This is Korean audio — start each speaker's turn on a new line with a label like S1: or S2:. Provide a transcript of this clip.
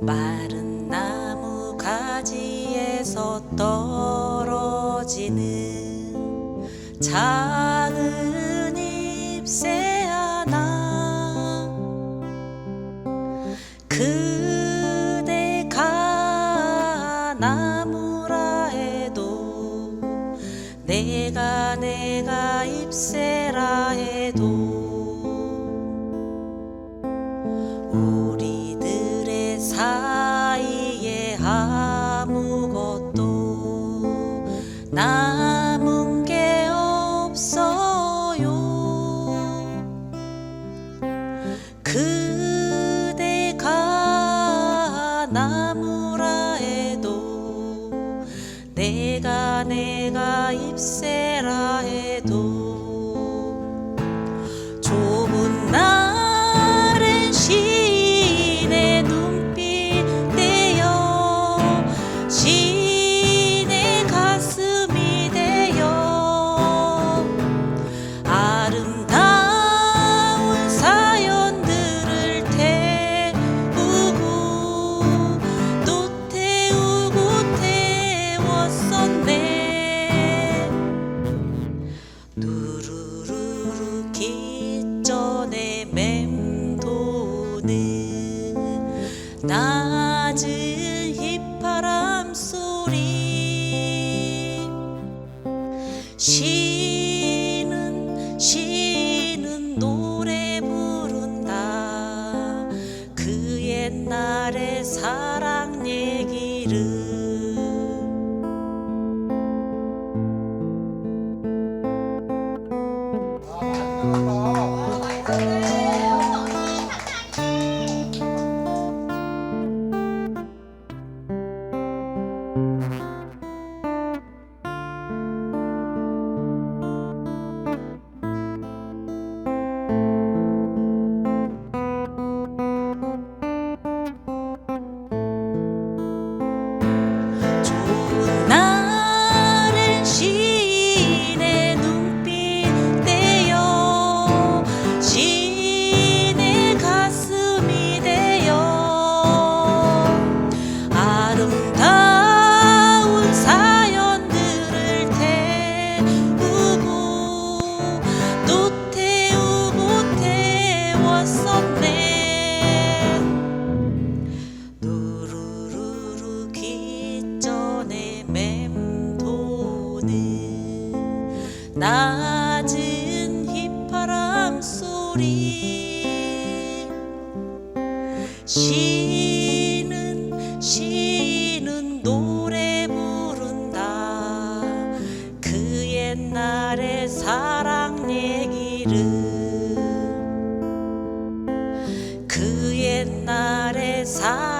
S1: 마른 나무 가지에서 떨어지는 작은 잎새 하나 그대가 나무라 해도 내가 내가 잎새라 해도 남은 게 없어요. 그대가 나무라 해도 내가 내가 잎새라 해도 낮은 휘파람 소리 시는 시는 노래 부른다. 그 옛날의 사랑 얘기를 낮은 휘파람 소리. 시는 시는 노래 부른다. 그 옛날의 사랑 얘기를. 그 옛날의 사랑